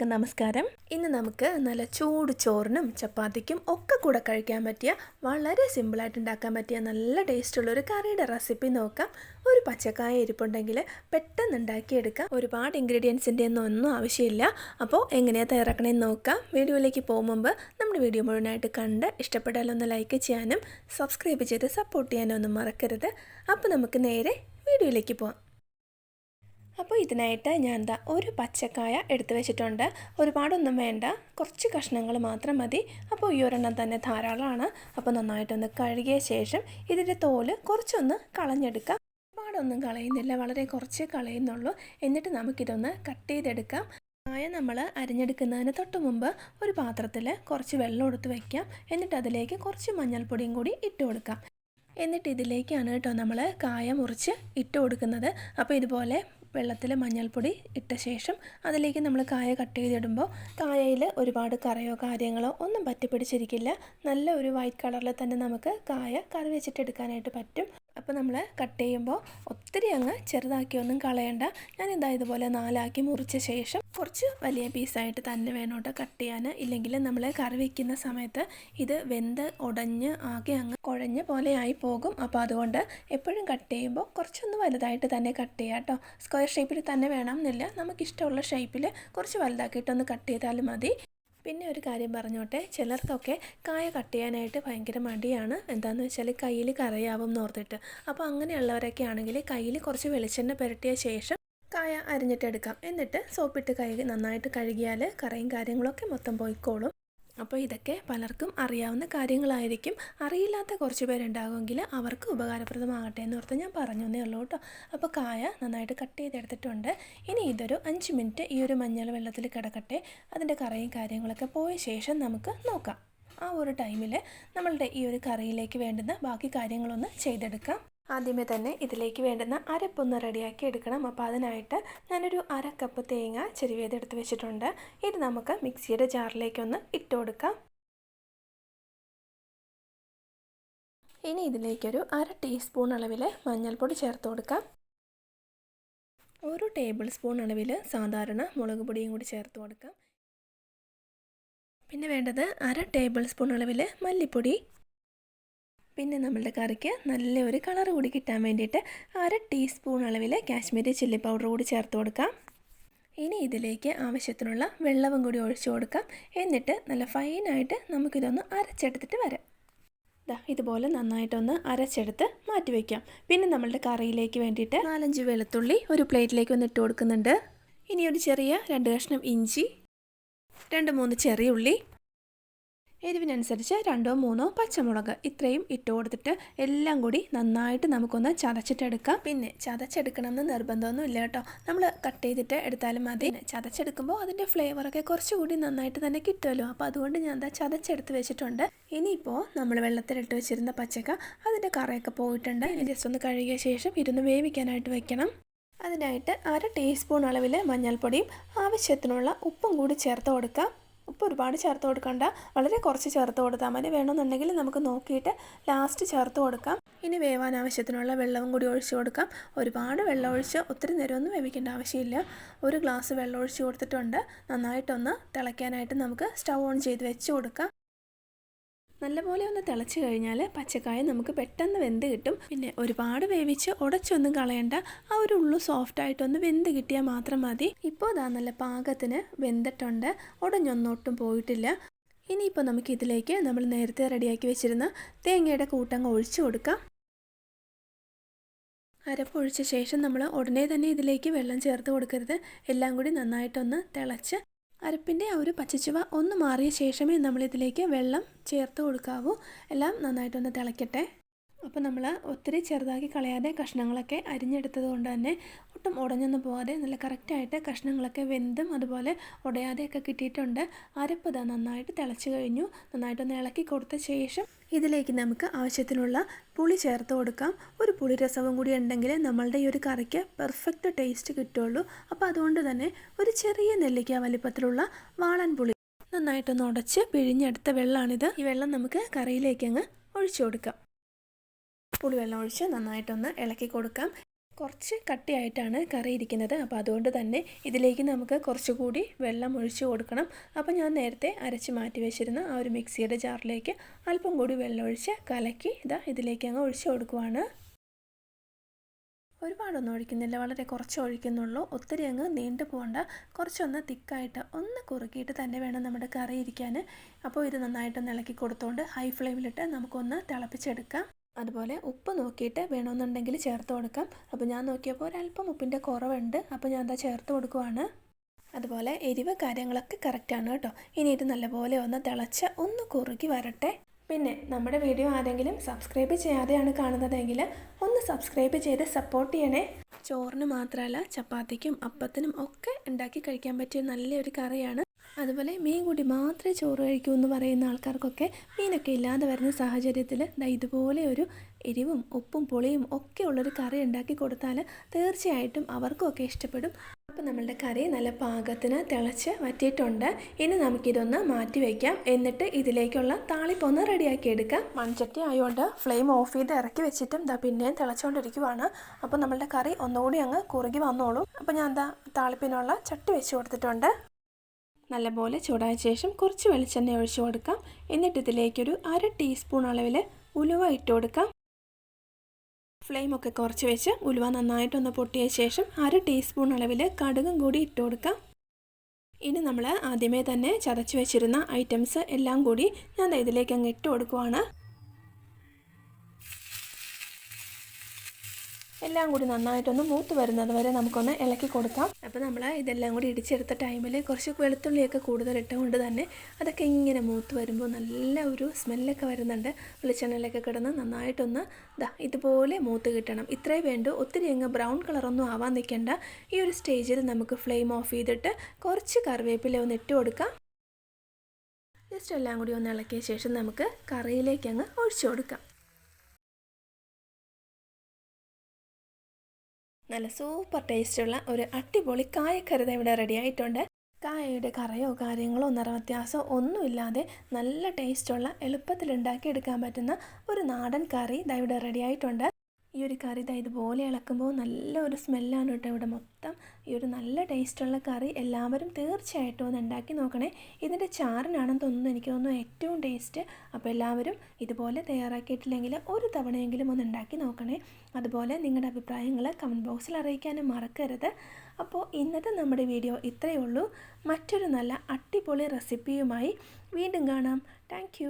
എല്ലാവർക്കും നമസ്കാരം. ഇന്ന് നമുക്ക് നല്ല ചൂട് ചോറിനും ചപ്പാത്തിക്കും ഒക്കെ കൂടെ കഴിക്കാൻ പറ്റിയ വളരെ സിമ്പിളായിട്ട് ഉണ്ടാക്കാൻ പറ്റിയ നല്ല ടേസ്റ്റുള്ള ഒരു കറിയുടെ റെസിപ്പി നോക്കാം. ഒരു പച്ചക്കായ ഇരിപ്പുണ്ടെങ്കിൽ പെട്ടെന്ന് ഉണ്ടാക്കിയെടുക്കാം. ഒരുപാട് ഇൻഗ്രീഡിയൻസിന്റെ ഒന്നും ഒന്നും ആവശ്യമില്ല. അപ്പോൾ എങ്ങനെയാണ് തയ്യാറാക്കണമെന്ന് നോക്കാം. വീഡിയോയിലേക്ക് പോകും നമ്മുടെ വീഡിയോ മുഴുവനായിട്ട് കണ്ട് ഇഷ്ടപ്പെട്ടാലൊന്ന് ലൈക്ക് ചെയ്യാനും സബ്സ്ക്രൈബ് ചെയ്ത് സപ്പോർട്ട് ചെയ്യാനും ഒന്നും മറക്കരുത്. അപ്പോൾ നമുക്ക് നേരെ വീഡിയോയിലേക്ക് പോവാം. അപ്പോൾ ഇതിനായിട്ട് ഞാൻ എന്താ ഒരു പച്ചക്കായ എടുത്തു വെച്ചിട്ടുണ്ട്. ഒരുപാടൊന്നും വേണ്ട. കുറച്ച് കഷ്ണങ്ങൾ മാത്രം മതി. അപ്പോൾ ഈ ഒരെണ്ണം തന്നെ ധാരാളമാണ്. അപ്പോൾ നന്നായിട്ടൊന്ന് കഴുകിയ ശേഷം ഇതിന്റെ തോൽ കുറച്ചൊന്ന് കളഞ്ഞെടുക്കാം. ഒരുപാടൊന്നും കളയുന്നില്ല. വളരെ കുറച്ച് കളയുന്നുള്ളൂ. എന്നിട്ട് നമുക്കിതൊന്ന് കട്ട് ചെയ്തെടുക്കാം. കായ നമ്മൾ അരിഞ്ഞെടുക്കുന്നതിന് തൊട്ട് മുമ്പ് ഒരു പാത്രത്തിൽ കുറച്ച് വെള്ളം എടുത്ത് വയ്ക്കാം എന്നിട്ട് അതിലേക്ക് കുറച്ച് മഞ്ഞൾപ്പൊടിയും കൂടി ഇട്ട് കൊടുക്കാം. എന്നിട്ട് ഇതിലേക്കാണ് കേട്ടോ നമ്മൾ കായ മുറിച്ച് ഇട്ട് കൊടുക്കുന്നത്. അപ്പോൾ ഇതുപോലെ വെള്ളത്തിൽ മഞ്ഞൾപ്പൊടി ഇട്ട ശേഷം അതിലേക്ക് നമ്മൾ കായ കട്ട് ചെയ്തിടുമ്പോൾ കായയിൽ ഒരുപാട് കറയോ കാര്യങ്ങളോ ഒന്നും പറ്റി പിടിച്ചിരിക്കില്ല നല്ല ഒരു വൈറ്റ് കളറിൽ തന്നെ നമുക്ക് കായ കറി വെച്ചിട്ട് എടുക്കാനായിട്ട് പറ്റും. അപ്പോൾ നമ്മൾ കട്ട് ചെയ്യുമ്പോൾ ഒത്തിരി അങ്ങ് ചെറുതാക്കിയൊന്നും കളയണ്ട. ഞാൻ ഇതാ ഇതുപോലെ നാലാക്കി മുറിച്ച ശേഷം കുറച്ച് വലിയ പീസായിട്ട് തന്നെ വേണോട്ടോ കട്ട് ചെയ്യാൻ. ഇല്ലെങ്കിൽ നമ്മൾ കറി വയ്ക്കുന്ന സമയത്ത് ഇത് വെന്ത് ഉടഞ്ഞ് ആകെ അങ്ങ് കുഴഞ്ഞ പോലെ ആയി പോകും. അപ്പോൾ അതുകൊണ്ട് എപ്പോഴും കട്ട് ചെയ്യുമ്പോൾ കുറച്ചൊന്ന് വലുതായിട്ട് തന്നെ കട്ട് ചെയ്യാം കേട്ടോ. സ്ക്വയർ ഷേപ്പിൽ തന്നെ വേണം എന്നില്ല നമുക്കിഷ്ടമുള്ള ഷേപ്പിൽ കുറച്ച് വലുതാക്കിയിട്ടൊന്ന് കട്ട് ചെയ്താലും മതി. പിന്നെ ഒരു കാര്യം പറഞ്ഞോട്ടെ ചിലർക്കൊക്കെ കായ കട്ട് ചെയ്യാനായിട്ട് ഭയങ്കര മടിയാണ്. എന്താണെന്ന് വെച്ചാൽ കയ്യിൽ കറയാവും എന്നോർത്തിട്ട് അപ്പോൾ അങ്ങനെയുള്ളവരൊക്കെ ആണെങ്കിൽ കയ്യിൽ കുറച്ച് വെളിച്ചെണ്ണ പുരട്ടിയ ശേഷം കായ അരിഞ്ഞിട്ടെടുക്കാം. എന്നിട്ട് സോപ്പിട്ട് കൈ നന്നായിട്ട് കഴുകിയാൽ കറയും കാര്യങ്ങളൊക്കെ മൊത്തം പോയിക്കോളും. അപ്പോൾ ഇതൊക്കെ പലർക്കും അറിയാവുന്ന കാര്യങ്ങളായിരിക്കും. അറിയില്ലാത്ത കുറച്ച് പേരുണ്ടാകുമെങ്കിൽ അവർക്ക് ഉപകാരപ്രദമാകട്ടെ എന്ന് ഓർത്ത് ഞാൻ പറഞ്ഞു എന്നേ ഉള്ളൂ കേട്ടോ. അപ്പോൾ കായ നന്നായിട്ട് കട്ട് ചെയ്തെടുത്തിട്ടുണ്ട്. ഇനി ഇതൊരു അഞ്ച് മിനിറ്റ് ഈ ഒരു മഞ്ഞൾ വെള്ളത്തിൽ കിടക്കട്ടെ. അതിന്റെ കറയും കാര്യങ്ങളൊക്കെ പോയ ശേഷം നമുക്ക് നോക്കാം. ആ ഒരു ടൈമിൽ നമ്മളുടെ ഈ ഒരു കറിയിലേക്ക് വേണ്ടുന്ന ബാക്കി കാര്യങ്ങളൊന്ന് ചെയ്തെടുക്കാം. ആദ്യമേ തന്നെ ഇതിലേക്ക് വേണ്ടുന്ന അരപ്പൊന്ന് റെഡിയാക്കി എടുക്കണം. അപ്പോൾ അതിനായിട്ട് ഞാനൊരു അര കപ്പ് തേങ്ങ ചെരുവേതെടുത്ത് വെച്ചിട്ടുണ്ട്. ഇത് നമുക്ക് മിക്സിയുടെ ജാറിലേക്കൊന്ന് ഇട്ട് കൊടുക്കാം. ഇനി ഇതിലേക്കൊരു അര ടീസ്പൂൺ അളവിൽ മഞ്ഞൾപ്പൊടി ചേർത്ത് കൊടുക്കാം. ഒരു ടേബിൾ സ്പൂൺ അളവിൽ സാധാരണ മുളക് പൊടിയും കൂടി ചേർത്ത് കൊടുക്കാം. പിന്നെ വേണ്ടത് അര ടേബിൾ സ്പൂൺ അളവിൽ മല്ലിപ്പൊടി പിന്നെ നമ്മളുടെ കറിക്ക് നല്ല ഒരു കളർ കൂടി കിട്ടാൻ വേണ്ടിയിട്ട് അര ടീസ്പൂൺ അളവിൽ കാശ്മീരി ചില്ലി പൗഡർ കൂടി ചേർത്ത് കൊടുക്കാം. ഇനി ഇതിലേക്ക് ആവശ്യത്തിനുള്ള വെള്ളവും കൂടി ഒഴിച്ചു കൊടുക്കാം. എന്നിട്ട് നല്ല ഫൈനായിട്ട് നമുക്കിതൊന്ന് അരച്ചെടുത്തിട്ട് വരാം. ഇതുപോലെ നന്നായിട്ടൊന്ന് അരച്ചെടുത്ത് മാറ്റി വയ്ക്കാം പിന്നെ നമ്മളുടെ കറിയിലേക്ക് വേണ്ടിയിട്ട് നാലഞ്ച് വെളുത്തുള്ളി ഒരു പ്ലേറ്റിലേക്ക് ഒന്ന് ഇട്ട് കൊടുക്കുന്നുണ്ട്. ഇനി ഒരു ചെറിയ രണ്ട് കഷ്ണം ഇഞ്ചി രണ്ട് മൂന്ന് ചെറിയ ഉള്ളി എരിവിനനുസരിച്ച് രണ്ടോ മൂന്നോ പച്ചമുളക് ഇത്രയും ഇട്ട് കൊടുത്തിട്ട് എല്ലാം കൂടി നന്നായിട്ട് നമുക്കൊന്ന് ചതച്ചിട്ടെടുക്കാം. പിന്നെ ചതച്ചെടുക്കണം എന്ന് നിർബന്ധമൊന്നും ഇല്ല കേട്ടോ. നമ്മൾ കട്ട് ചെയ്തിട്ട് എടുത്താലും മതി. ചതച്ചെടുക്കുമ്പോൾ അതിന്റെ ഫ്ലേവറൊക്കെ കുറച്ചുകൂടി നന്നായിട്ട് തന്നെ കിട്ടുമല്ലോ. അപ്പോൾ അതുകൊണ്ട് ഞാൻ എന്താ ചതച്ചെടുത്ത് വെച്ചിട്ടുണ്ട്. ഇനിയിപ്പോൾ നമ്മൾ വെള്ളത്തിലിട്ട് വെച്ചിരുന്ന പച്ചക്ക അതിന്റെ കറയൊക്കെ പോയിട്ടുണ്ട്. ജസ്റ്റ് ഒന്ന് കഴുകിയ ശേഷം ഇരുന്ന് വേവിക്കാനായിട്ട് വെക്കണം. അതിനായിട്ട് അര ടീസ്പൂൺ അളവിൽ മഞ്ഞൾപ്പൊടിയും ആവശ്യത്തിനുള്ള ഉപ്പും കൂടി ചേർത്ത് കൊടുക്കാം. ഉപ്പ് ഒരുപാട് ചേർത്ത് കൊടുക്കണ്ട. വളരെ കുറച്ച് ചേർത്ത് കൊടുത്താൽ മതി. വേണമെന്നുണ്ടെങ്കിൽ നമുക്ക് നോക്കിയിട്ട് ലാസ്റ്റ് ചേർത്ത് കൊടുക്കാം. ഇനി വേവാൻ ആവശ്യത്തിനുള്ള വെള്ളവും കൂടി ഒഴിച്ച് കൊടുക്കാം. ഒരുപാട് വെള്ളം ഒഴിച്ച് ഒത്തിരി നേരമൊന്നും വേവിക്കേണ്ട ആവശ്യമില്ല. ഒരു ഗ്ലാസ് വെള്ളം ഒഴിച്ച് കൊടുത്തിട്ടുണ്ട്. നന്നായിട്ടൊന്ന് തിളയ്ക്കാനായിട്ട് നമുക്ക് സ്റ്റൗ ഓൺ ചെയ്ത് വെച്ച് കൊടുക്കാം. നല്ലപോലെ ഒന്ന് തിളച്ച് കഴിഞ്ഞാൽ പച്ചക്കായ നമുക്ക് പെട്ടെന്ന് വെന്ത് കിട്ടും. പിന്നെ ഒരുപാട് വേവിച്ച് ഉടച്ചൊന്നും കളയണ്ട. ആ ഒരു ഉള്ളു സോഫ്റ്റ് ആയിട്ടൊന്ന് വെന്ത് കിട്ടിയാൽ മാത്രം മതി. ഇപ്പോൾ അതാ നല്ല പാകത്തിന് വെന്തിട്ടുണ്ട്. ഉടഞ്ഞൊന്നൊട്ടും പോയിട്ടില്ല. ഇനിയിപ്പോൾ നമുക്ക് ഇതിലേക്ക് നമ്മൾ നേരത്തെ റെഡിയാക്കി വെച്ചിരുന്ന തേങ്ങയുടെ കൂട്ടങ്ങ് ഒഴിച്ചു കൊടുക്കാം. അരപ്പൊഴിച്ച ശേഷം നമ്മൾ ഉടനെ തന്നെ ഇതിലേക്ക് വെള്ളം ചേർത്ത് കൊടുക്കരുത്. എല്ലാം കൂടി നന്നായിട്ടൊന്ന് തിളച്ച് അരപ്പിന്റെ ആ ഒരു പച്ചച്ചുവ ഒന്ന് മാറിയ ശേഷമേ നമ്മളിതിലേക്ക് വെള്ളം ചേർത്ത് കൊടുക്കാവൂ. എല്ലാം നന്നായിട്ടൊന്ന് തിളയ്ക്കട്ടെ അപ്പോൾ നമ്മൾ ഒത്തിരി ചെറുതാക്കി കളയാതെ കഷ്ണങ്ങളൊക്കെ അരിഞ്ഞെടുത്തത് കൊണ്ട് തന്നെ ഒട്ടും ഉടഞ്ഞൊന്നും പോകാതെ നല്ല കറക്റ്റായിട്ട് കഷ്ണങ്ങളൊക്കെ വെന്തും അതുപോലെ ഉടയാതെയൊക്കെ കിട്ടിയിട്ടുണ്ട്. അരപ്പ് ഇതാ നന്നായിട്ട് തിളച്ച് കഴിഞ്ഞു. നന്നായിട്ടൊന്ന് ഇളക്കി കൊടുത്ത ശേഷം ഇതിലേക്ക് നമുക്ക് ആവശ്യത്തിനുള്ള പുളി ചേർത്ത് കൊടുക്കാം. ഒരു പുളി രസവും കൂടി ഉണ്ടെങ്കിൽ നമ്മളുടെ ഈ ഒരു കറിക്ക് പെർഫെക്റ്റ് ടേസ്റ്റ് കിട്ടുള്ളൂ അപ്പോൾ അതുകൊണ്ട് തന്നെ ഒരു ചെറിയ നെല്ലിക്ക വലിപ്പത്തിലുള്ള വാളൻ പുളി നന്നായിട്ടൊന്ന് ഉടച്ച് പിഴിഞ്ഞെടുത്ത വെള്ളമാണിത് ഈ വെള്ളം നമുക്ക് കറിയിലേക്ക് അങ്ങ് ഒഴിച്ചു കൊടുക്കാം. പുളിവെള്ളം ഒഴിച്ച് നന്നായിട്ടൊന്ന് ഇളക്കി കൊടുക്കാം. കുറച്ച് കട്ടിയായിട്ടാണ് കറി ഇരിക്കുന്നത്. അപ്പോൾ അതുകൊണ്ട് തന്നെ ഇതിലേക്ക് നമുക്ക് കുറച്ചുകൂടി വെള്ളം ഒഴിച്ച് കൊടുക്കണം. അപ്പോൾ ഞാൻ നേരത്തെ അരച്ച് മാറ്റി വെച്ചിരുന്ന ആ ഒരു മിക്സിയുടെ ജാറിലേക്ക് അല്പം കൂടി വെള്ളം ഒഴിച്ച് കലക്കി ഇതാ ഇതിലേക്ക് അങ്ങ് ഒഴിച്ച് കൊടുക്കുവാണ്. ഒരുപാടൊന്നും ഒഴിക്കുന്നില്ല. വളരെ കുറച്ച് ഒഴിക്കുന്നുള്ളൂ. ഒത്തിരി അങ്ങ് നീണ്ടു പോകണ്ട കുറച്ചൊന്ന് തിക്കായിട്ട് ഒന്ന് കുറുക്കിയിട്ട് തന്നെ വേണം നമ്മുടെ കറി ഇരിക്കാൻ. അപ്പോൾ ഇത് നന്നായിട്ടൊന്ന് ഇളക്കി കൊടുത്തുകൊണ്ട് ഹൈ ഫ്ലെയിമിലിട്ട് നമുക്കൊന്ന് തിളപ്പിച്ചെടുക്കാം. അതുപോലെ ഉപ്പ് നോക്കിയിട്ട് വേണമെന്നുണ്ടെങ്കിൽ ചേർത്ത് കൊടുക്കാം. അപ്പോൾ ഞാൻ നോക്കിയപ്പോൾ ഒരല്പം ഉപ്പിന്റെ കുറവുണ്ട്. അപ്പോൾ ഞാൻ എന്താ ചേർത്ത് കൊടുക്കുവാണ്. അതുപോലെ എരിവ് കാര്യങ്ങളൊക്കെ കറക്റ്റാണ് കേട്ടോ. ഇനി ഇത് നല്ലപോലെ ഒന്ന് തിളച്ച് ഒന്ന് കുറുകി വരട്ടെ. പിന്നെ നമ്മുടെ വീഡിയോ ആരെങ്കിലും സബ്സ്ക്രൈബ് ചെയ്യാതെയാണ് കാണുന്നതെങ്കിൽ ഒന്ന് സബ്സ്ക്രൈബ് ചെയ്ത് സപ്പോർട്ട് ചെയ്യണേ. ചോറിന് മാത്രമല്ല ചപ്പാത്തിക്കും അപ്പത്തിനും ഒക്കെ ഉണ്ടാക്കി കഴിക്കാൻ പറ്റിയ നല്ലൊരു കറിയാണ്. അതുപോലെ മീൻ കൂടി മാത്രമേ ചോറ് കഴിക്കൂ എന്ന് പറയുന്ന ആൾക്കാർക്കൊക്കെ മീനൊക്കെ ഇല്ലാതെ വരുന്ന സാഹചര്യത്തിൽ ദാ ഇതുപോലെ ഒരു എരിവും ഉപ്പും പുളിയും ഒക്കെ ഉള്ളൊരു കറി ഉണ്ടാക്കി കൊടുത്താൽ തീർച്ചയായിട്ടും അവർക്കും ഒക്കെ ഇഷ്ടപ്പെടും. അപ്പോൾ നമ്മളുടെ കറി നല്ല പാകത്തിന് തിളച്ച് വറ്റിയിട്ടുണ്ട്. ഇനി നമുക്കിതൊന്ന് മാറ്റി വയ്ക്കാം എന്നിട്ട് ഇതിലേക്കുള്ള താളിപ്പൊന്ന് റെഡിയാക്കി എടുക്കാം. മൺചട്ടി ആയതുകൊണ്ട് ഫ്ലെയിം ഓഫ് ചെയ്ത് ഇറക്കി വെച്ചിട്ടും ദാ പിന്നെയും തിളച്ചുകൊണ്ടിരിക്കുവാണ് അപ്പോൾ നമ്മളുടെ കറി ഒന്നുകൂടി അങ്ങ് കുറുകി വന്നോളും. അപ്പോൾ ഞാൻ എന്താ താളിപ്പിനുള്ള ചട്ടി വെച്ച് കൊടുത്തിട്ടുണ്ട്. നല്ലപോലെ ചൂടായ ശേഷം കുറച്ച് വെളിച്ചെണ്ണ ഒഴിച്ചു കൊടുക്കാം. എന്നിട്ട് ഇതിലേക്കൊരു അര ടീസ്പൂൺ അളവിൽ ഉലുവ ഇട്ട് കൊടുക്കാം. ഫ്ലെയിമൊക്കെ കുറച്ച് വെച്ച് ഉലുവ നന്നായിട്ടൊന്ന് പൊട്ടിയ ശേഷം അര ടീസ്പൂൺ അളവിൽ കടുകും കൂടി ഇട്ട് കൊടുക്കാം. ഇനി നമ്മൾ ആദ്യമേ തന്നെ ചതച്ച് വെച്ചിരുന്ന ഐറ്റംസ് എല്ലാം കൂടി ഞാൻ ഇതിലേക്ക് അങ്ങ് ഇട്ട് കൊടുക്കുവാണ്. എല്ലാം കൂടി നന്നായിട്ടൊന്ന് മൂത്ത് വരുന്നത് വരെ നമുക്കൊന്ന് ഇളക്കി കൊടുക്കാം. അപ്പോൾ നമ്മൾ ഇതെല്ലാം കൂടി ഇടിച്ചെടുത്ത ടൈമിൽ കുറച്ച് വെളുത്തുള്ളിയൊക്കെ കൂടുതൽ ഇട്ടുകൊണ്ട് തന്നെ അതൊക്കെ ഇങ്ങനെ മൂത്ത് വരുമ്പോൾ നല്ല ഒരു സ്മെല്ലൊക്കെ വരുന്നുണ്ട്. വെളിച്ചെണ്ണയിലൊക്കെ കിടന്ന് നന്നായിട്ടൊന്ന് ഇതാ ഇതുപോലെ മൂത്ത് കിട്ടണം. ഇത്രേ വേണ്ട. ഒത്തിരി അങ്ങ് ബ്രൗൺ കളറൊന്നും ആവാൻ നിൽക്കേണ്ട. ഈ ഒരു സ്റ്റേജിൽ നമുക്ക് ഫ്ലെയിം ഓഫ് ചെയ്തിട്ട് കുറച്ച് കറിവേപ്പില ഒന്ന് ഇട്ട് കൊടുക്കാം. ജസ്റ്റ് എല്ലാം കൂടി ഒന്ന് ഇളക്കിയ ശേഷം നമുക്ക് കറിയിലേക്ക് അങ്ങ് ഒഴിച്ചു കൊടുക്കാം. നല്ല സൂപ്പർ ടേസ്റ്റുള്ള ഒരു അടിപൊളി കായക്കരുത ഇവിടെ റെഡി ആയിട്ടുണ്ട്. കായയുടെ കറയോ കാര്യങ്ങളോ നിറവ്യത്യാസമോ ഒന്നുമില്ലാതെ നല്ല ടേസ്റ്റുള്ള എളുപ്പത്തിൽ ഉണ്ടാക്കിയെടുക്കാൻ പറ്റുന്ന ഒരു നാടൻ കറി ഇതാ ഇവിടെ റെഡി ആയിട്ടുണ്ട്. ഈ ഒരു കറി ഇതാ ഇതുപോലെ ഇളക്കുമ്പോൾ നല്ല ഒരു സ്മെല്ലാണ് കേട്ടോ ഇവിടെ മൊത്തം. ഈ ഒരു നല്ല ടേസ്റ്റുള്ള കറി എല്ലാവരും തീർച്ചയായിട്ടും ഒന്ന് ഉണ്ടാക്കി നോക്കണേ. ഇതിന്റെ ചാറിനാണെന്ന് തോന്നുന്നു എനിക്ക് തോന്നുന്നു ഏറ്റവും ടേസ്റ്റ്. അപ്പോൾ എല്ലാവരും ഇതുപോലെ തയ്യാറാക്കിയിട്ടില്ലെങ്കിൽ ഒരു തവണയെങ്കിലും ഒന്ന് ഉണ്ടാക്കി നോക്കണേ. അതുപോലെ നിങ്ങളുടെ അഭിപ്രായങ്ങൾ കമന്റ് ബോക്സിൽ അറിയിക്കാനും മറക്കരുത്. അപ്പോൾ ഇന്നത്തെ നമ്മുടെ വീഡിയോ ഇത്രയേ ഉള്ളൂ. മറ്റൊരു നല്ല അടിപൊളി റെസിപ്പിയുമായി വീണ്ടും കാണാം. താങ്ക്